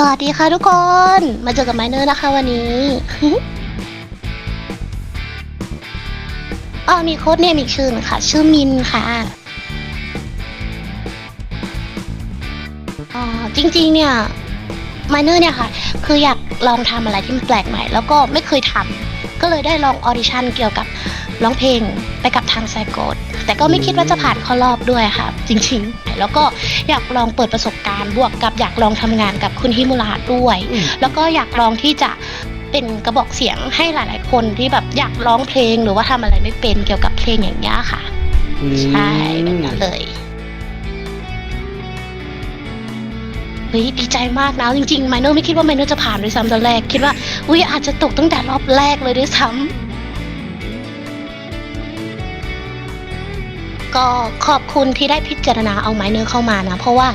สวัสดีค่ะทุกคน มาเจอกับไมเนอร์นะคะวันนี้อ๋อมีโค้ดเนมอีกชื่อนึงค่ะ ชื่อมินค่ะอ๋อจริงๆเนี่ยไมเนอร์เนี่ยค่ะ คืออยากลองทำอะไรที่มันแปลกใหม่ แล้วก็ไม่เคยทำก็เลยได้ลองออดิชั่นเกี่ยวกับ ร้องเพลงไปกับทางไซโกดแต่ก็ไม่คิดว่าจะผ่านเข้ารอบด้วยค่ะ จริงๆ แล้วก็อยากลองเปิดประสบการณ์ บวกกับอยากลองทำงานกับคุณฮิมุระด้วย แล้วก็อยากลองที่จะเป็นกระบอกเสียงให้หลาย ๆ คนที่แบบอยากร้องเพลงหรือว่าทำอะไรไม่เป็นเกี่ยวกับเพลงอย่างนี้ยค่ะใช่แบบนั้นเลยเฮ้ยดีใจมากนะจริงๆไมเนอร์ไม่คิดว่าไมเนอร์จะผ่านด้วยซ้ำตอนแรกคิดว่าอุ้ยอาจจะตกตั้งแต่รอบแรกเลยด้วยซ้ำ ก็ขอบคุณที่ได้พิจารณาเอาไมเนอร์เข้ามานะ เพราะว่า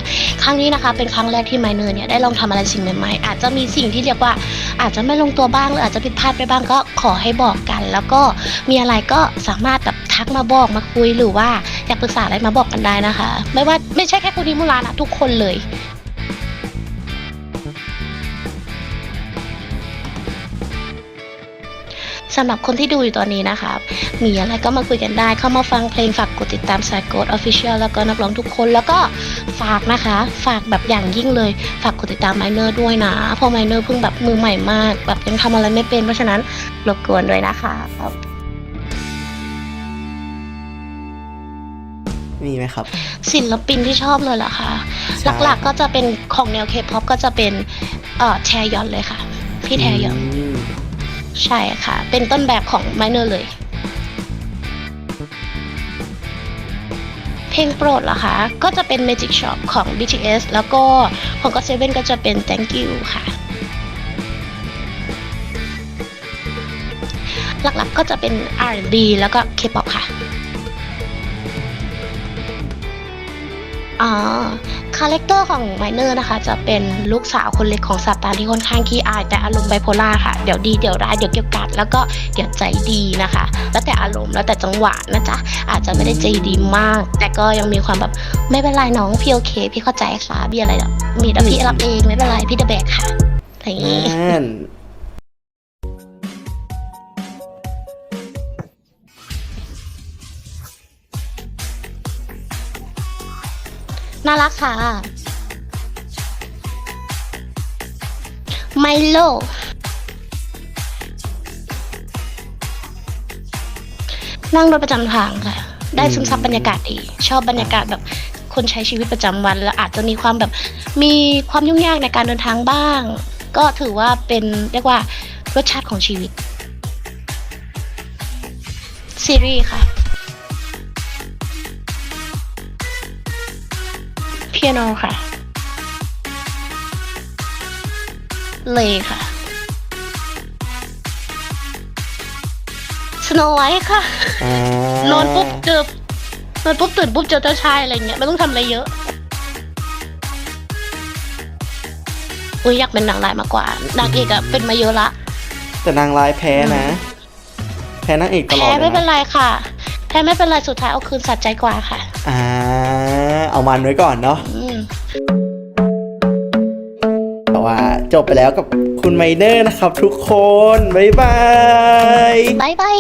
ครั้งนี้นะคะเป็นครั้งแรกที่ไมเนอร์เนี่ยได้ลองทำอะไรสิ่งใหม่ๆอาจจะมีสิ่งที่เรียกว่าอาจจะไม่ลงตัวบ้างหรืออาจจะผิดพลาดไปบ้างก็ขอให้บอกกัน แล้วก็มีอะไรก็สามารถแบบทักมาบอกมาคุยหรือว่าอยากปรึกษาอะไรมาบอกกันได้นะคะ ไม่ว่าไม่ใช่แค่คุณนิมุลานะทุกคนเลย สำหรับคนที่ดูอยู่ตอนนี้นะคะมีอะไรก็มาคุยกันได้ เข้ามาฟังเพลงฝากกดติดตามสายโกดออฟฟิเชียลแล้วก็นักร้องทุกคนแล้วก็ฝากนะคะ ฝากแบบอย่างยิ่งเลย ฝากกดติดตามไมเนอร์ด้วยนะเพราะไมเนอร์เพิ่งแบบมือใหม่มาก แบบยังทำอะไรไม่เป็นเพราะฉะนั้นรบกวนด้วยนะคะครับมีไหมครับ ศิลปินที่ชอบเลยเหรอคะใช่หลักๆก็จะเป็นของแนวเคป๊อปก็จะเป็นเอ่อแชยอนเลยค่ะ พี่แทยอนม ใช่ค่ะ เป็นต้นแบบของไมเนอร์เลย เพลงโปรดเหรอคะ ก็จะเป็น Magic Shop ของ BTS แล้วก็ของ GOT7 ก็จะเป็น Thank You ค่ะ หลักๆก็จะเป็น R&B แล้วก็ K-pop ค่ะอ่าคาแรคเตอร์ของไมเนอร์นะคะ จะเป็นลูกสาวคนเล็กของสัตาที่ค่อนข้างขี้อาย แต่อารมณ์ไบโพล่าค่ะ เดี๋ยวดีเดี๋ยวร้ายเดี๋ยวเกี่ยวกัด แล้วก็เดี๋ยวใจดีนะคะ แล้วแต่อารมณ์แล้วแต่จังหวะนะจ๊ะอาจจะไม่ได้ใจดีมาก แต่ก็ยังมีความแบบไม่เป็นไรน้องพี่โอเค พี่เข้าใจค่ะพี่อะไรแบบมีแต่พี่รับเองไม่เป็นไรพี่จะแบกค่ะอย่างนี้ น่ารักค่ะ ไมโล นั่งรถประจำทางค่ะ ได้ซึมซับบรรยากาศดี ชอบบรรยากาศแบบคนใช้ชีวิตประจำวัน แล้วอาจจะมีความแบบมีความยุ่งยากในการเดินทางบ้าง ก็ถือว่าเป็นเรียกว่ารสชาติของชีวิต ซีรีส์ค่ะ ปียโนค่ะ เลยค่ะ สโนไวท์ค่ะอ่านอนปุ๊บเจอนอนปุ๊บตื่นปุ๊บเจอเจ้าชายอะไรเงี้ยไม่ต้องทำอะไรเยอะ อุ้ยอยากเป็นนางร้ายมากกว่านางเอกอะเป็นมาเยอะละ แต่นางร้ายแพ้นะ แพ้นางเอกตลอแพ้ดเลไม่ยเป็นนะไรค่ะ แพ้ไม่เป็นไรสุดท้ายเอาคืนสัตใจกว่าค่ะ อ่า เอามันไว้ก่อนเนาะอืมแต่ว่าจบไปแล้วกับคุณไมเนอร์นะครับทุกคน บ๊ายบายบายบาย